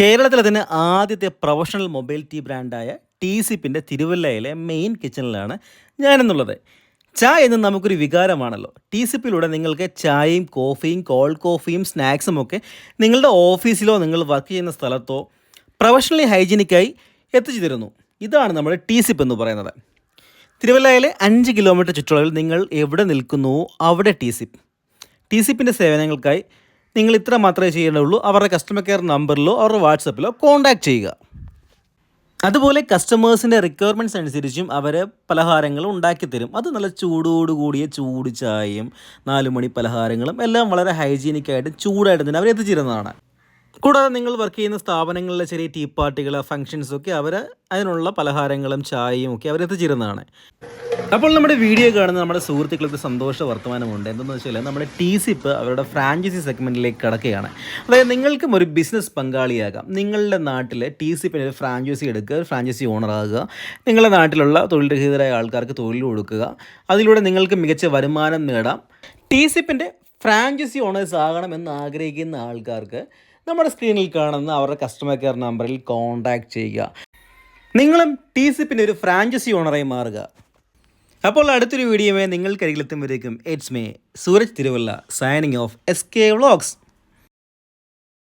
കേരളത്തിലെ തന്നെ ആദ്യത്തെ പ്രൊഫഷണൽ മൊബൈൽ ടീ ബ്രാൻഡായ ടി സിപ്പിന്റെ തിരുവല്ലയിലെ മെയിൻ കിച്ചണിലാണ് ഞാനെന്നുള്ളത്. ചായ എന്ന് നമുക്കൊരു വികാരമാണല്ലോ. ടി സിപ്പിലൂടെ നിങ്ങൾക്ക് ചായയും കോഫിയും കോൾഡ് കോഫിയും സ്നാക്സും ഒക്കെ നിങ്ങളുടെ ഓഫീസിലോ നിങ്ങൾ വർക്ക് ചെയ്യുന്ന സ്ഥലത്തോ പ്രൊഫഷണലി ഹൈജീനിക്കായി എത്തിച്ചു തരുന്നു ഇതാണ് നമ്മുടെ ടി സിപ്പ് എന്ന് പറയുന്നത്. തിരുവല്ലയിലെ അഞ്ച് കിലോമീറ്റർ ചുറ്റളവിൽ നിങ്ങൾ എവിടെ നിൽക്കുന്നുവോ അവിടെ ടി സിപ്പ് ടി സിപ്പിന്റെ സേവനങ്ങൾക്കായി നിങ്ങൾ ഇത്ര മാത്രമേ ചെയ്യേണ്ടതുള്ളൂ. അവരുടെ കസ്റ്റമർ കെയർ നമ്പറിലോ അവരുടെ വാട്സപ്പിലോ കോൺടാക്ട് ചെയ്യുക. അതുപോലെ കസ്റ്റമേഴ്സിന്റെ റിക്വയർമെന്റ്സ് അനുസരിച്ചും അവർ പലഹാരങ്ങൾ ഉണ്ടാക്കി തരും അത് നല്ല ചൂടോടുകൂടിയ ചൂട് ചായയും നാല് മണി പലഹാരങ്ങളും എല്ലാം വളരെ ഹൈജീനിക്കായിട്ട് ചൂടായിട്ട് തന്നെ അവർ എത്തിച്ചിരുന്നതാണ്. കൂടാതെ നിങ്ങൾ വർക്ക് ചെയ്യുന്ന സ്ഥാപനങ്ങളിലെ ചെറിയ ടീ പാർട്ടികൾ ഫംഗ്ഷൻസൊക്കെ അവർ അതിനുള്ള പലഹാരങ്ങളും ചായയും ഒക്കെ അവർ എത്തിച്ചിരുന്നതാണ്. അപ്പോൾ നമ്മുടെ വീഡിയോ കാണുന്ന നമ്മുടെ സുഹൃത്തുക്കൾക്ക് സന്തോഷ വർത്തമാനമുണ്ട്. എന്തെന്ന് വെച്ചാൽ നമ്മുടെ ടി സിപ്പ് അവരുടെ ഫ്രാഞ്ചൈസി സെഗ്മെന്റിലേക്ക് കിടക്കുകയാണ്. അതായത് നിങ്ങൾക്കും ഒരു ബിസിനസ് പങ്കാളിയാകാം. നിങ്ങളുടെ നാട്ടിൽ ടി സിപ്പിന് ഒരു ഫ്രാഞ്ചൈസി എടുക്കുക ഫ്രാഞ്ചൈസി ഓണറാകുക നിങ്ങളുടെ നാട്ടിലുള്ള തൊഴിൽ രഹിതരായ ആൾക്കാർക്ക് തൊഴിൽ കൊടുക്കുക. അതിലൂടെ നിങ്ങൾക്ക് മികച്ച വരുമാനം നേടാം. ടി സിപ്പിന്റെ ഫ്രാഞ്ചൈസി ഓണേഴ്സ് ആകണം എന്ന് ആഗ്രഹിക്കുന്ന ആൾക്കാർക്ക് നമ്മുടെ സ്ക്രീനിൽ കാണുന്ന അവരുടെ കസ്റ്റമർ കെയർ നമ്പറിൽ കോൺടാക്ട് ചെയ്യുക. നിങ്ങളും ടി സിപ്പിന്റെ ഒരു ഫ്രാഞ്ചൈസി ഓണറായി മാറുക. അപ്പോൾ അടുത്തൊരു വീഡിയോമേ നിങ്ങൾക്കരികിലെത്തുമ്പോഴേക്കും it's me Sooraj Thiruvalla signing off S K vlogs